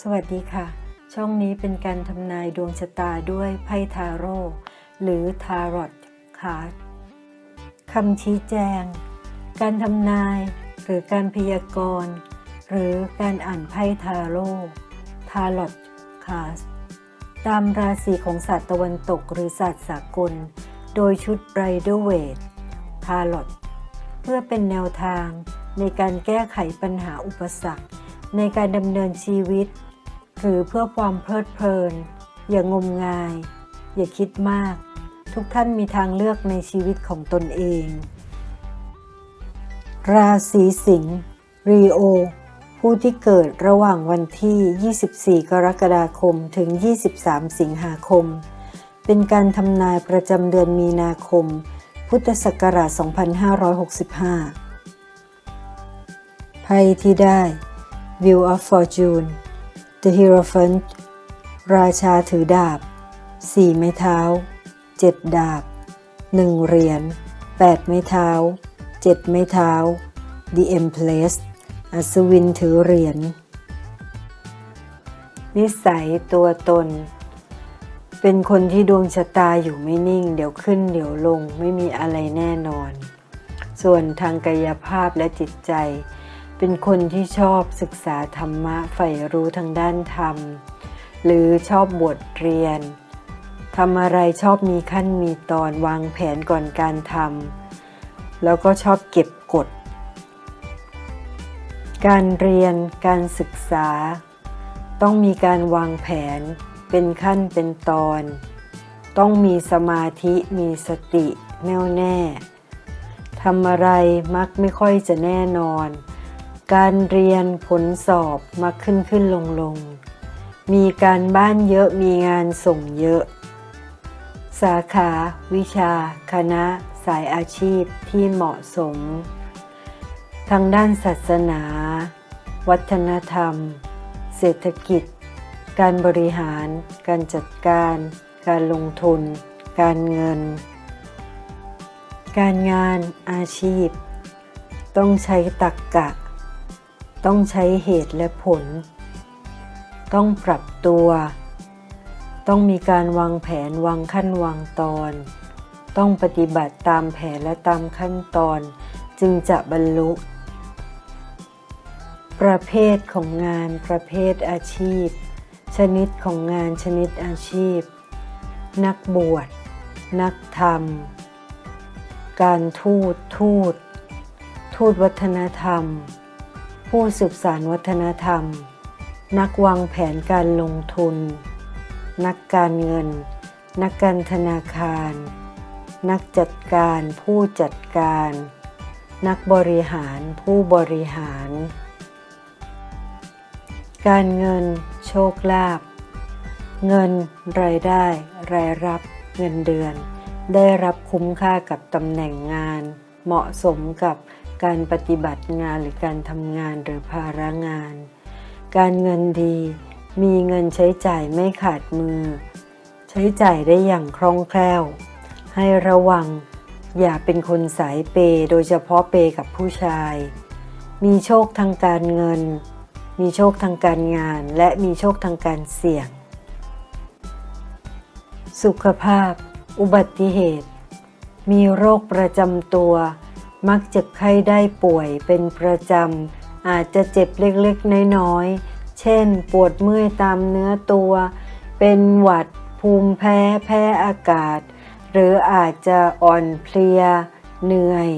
สวัสดีค่ะ ช่องนี้เป็นการทำนายดวงชะตาด้วยไพ่ทาโร่หรือทารอตคาร์ดคำชี้แจง การทำนาย หรือการพยากรณ์หรือการอ่านไพ่ทาโร่ทารอตคาร์ดตามราศีของศาสตร์ตะวันตกหรือศาสตร์สากล โดยชุดไรเดอร์เวททารอตเพื่อเป็นแนวทางในการแก้ไขปัญหาอุปสรรค ในการดำเนินชีวิต หรือเพื่อความเพลิดเพลิน อย่างงมงาย อย่าคิดมาก ทุกท่านมีทางเลือกในชีวิตของตนเอง ราศีสิงห์รีโอ ผู้ที่เกิดระหว่างวันที่ 24 กรกฎาคมถึง 23 สิงหาคม เป็นการทำนายประจำเดือนมีนาคม พุทธศักราช 2565ไพ่ที่ได้ View of Fortune The Hierophant ราชาถือดาบ4ไม้เท้า7ดาบ1เหรียญ8ไม้เท้า7ไม้เท้า The Empress อัศวินถือเหรียญนิสัยตัวตน เป็นคนที่ดวงชะตาอยู่ไม่นิ่ง เดี๋ยวขึ้นเดี๋ยวลงไม่มีอะไรแน่นอน ส่วนทางกายภาพและจิตใจ เป็นคนที่ชอบศึกษาธรรมะใฝ่รู้ทางด้านธรรม หรือชอบบทเรียนทำอะไรชอบมีขั้นมีตอนวางแผนก่อนการทำแล้วก็ชอบเก็บกฎ การเรียนการศึกษา ต้องมีการวางแผนเป็นขั้นเป็นตอน ต้องมีสมาธิมีสติแน่วแน่ทำอะไรมักไม่ค่อยจะแน่นอน การเรียนผลสอบมักขึ้นขึ้นลงลง มีการบ้านเยอะมีงานส่งเยอะ สาขา วิชา คณะ สายอาชีพที่เหมาะสม ทางด้านศาสนา วัฒนธรรม เศรษฐกิจ การบริหาร การจัดการ การลงทุน การเงิน การงานอาชีพ ต้องใช้ตรรกกะ ต้องใช้เหตุและผล ต้องปรับตัว ต้องมีการวางแผนวางขั้นวางตอน ต้องปฏิบัติตามแผนและตามขั้นตอน จึงจะบรรลุ ประเภทของงานประเภทอาชีพ ชนิดของงานชนิดอาชีพ นักบวช นักธรรม การทูตทูต ทูตวัฒนธรรม ผู้สืบสารวัฒนธรรม นักวางแผนการลงทุน นักการเงิน นักการธนาคาร นักจัดการผู้จัดการ นักบริหารผู้บริหาร การเงิน โชคลาภเงิน รายได้ รายรับ เงินเดือน ได้รับคุ้มค่ากับตำแหน่งงาน เหมาะสมกับ การปฏิบัติงานหรือการทำงานหรือภาระงาน การเงินดี มีเงินใช้จ่ายไม่ขาดมือ ใช้จ่ายได้อย่างคล่องแคล่ว ให้ระวัง อย่าเป็นคนสายเปยโดยเฉพาะเปยกับผู้ชาย มีโชคทางการเงิน มีโชคทางการงาน และมีโชคทางการเสี่ยง สุขภาพ อุบัติเหตุ มีโรคประจำตัว มักเจ็บไข้ได้ป่วยเป็นประจำ อาจจะเจ็บเล็กๆ น้อยๆ เช่น ปวดเมื่อยตามเนื้อตัว เป็นหวัดภูมิแพ้แพ้อากาศ หรืออาจจะอ่อนเพลีย เหนื่อย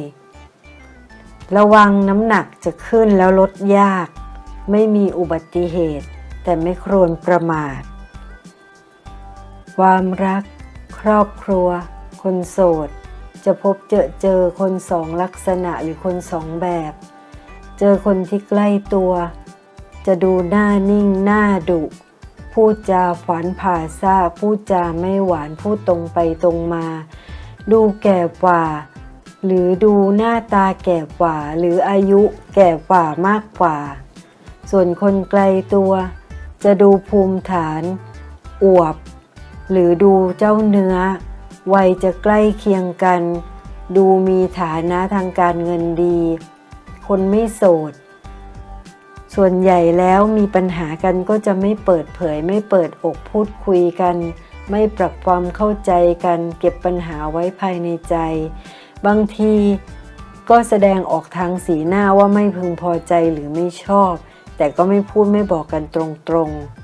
ระวังน้ำหนักจะขึ้นแล้วลดยาก ไม่มีอุบัติเหตุ แต่ไม่ควรประมาท ความรัก ครอบครัว คนโสด จะพบเจอเจอคนสองลักษณะหรือคนสองแบบ เจอคนที่ใกล้ตัว จะดูหน้านิ่งหน้าดุพูดจาฝันผ่าซ่าพูดจาไม่หวานพูดตรงไปตรงมา ดูแก่กว่า หรือดูหน้าตาแก่กว่า หรืออายุแก่กว่ามากกว่า ส่วนคนไกลตัว จะดูภูมิฐาน อวบ หรือดูเจ้าเนื้อ วัยจะใกล้เคียงกัน ดูมีฐานะทางการเงินดี คนไม่โสด ส่วนใหญ่แล้วมีปัญหากันก็จะไม่เปิดเผย ไม่เปิดอกพูดคุยกัน ไม่ปรับความเข้าใจกัน เก็บปัญหาไว้ภายในใจ บางทีก็แสดงออกทางสีหน้าว่าไม่พึงพอใจหรือไม่ชอบ แต่ก็ไม่พูดไม่บอกกันตรงๆ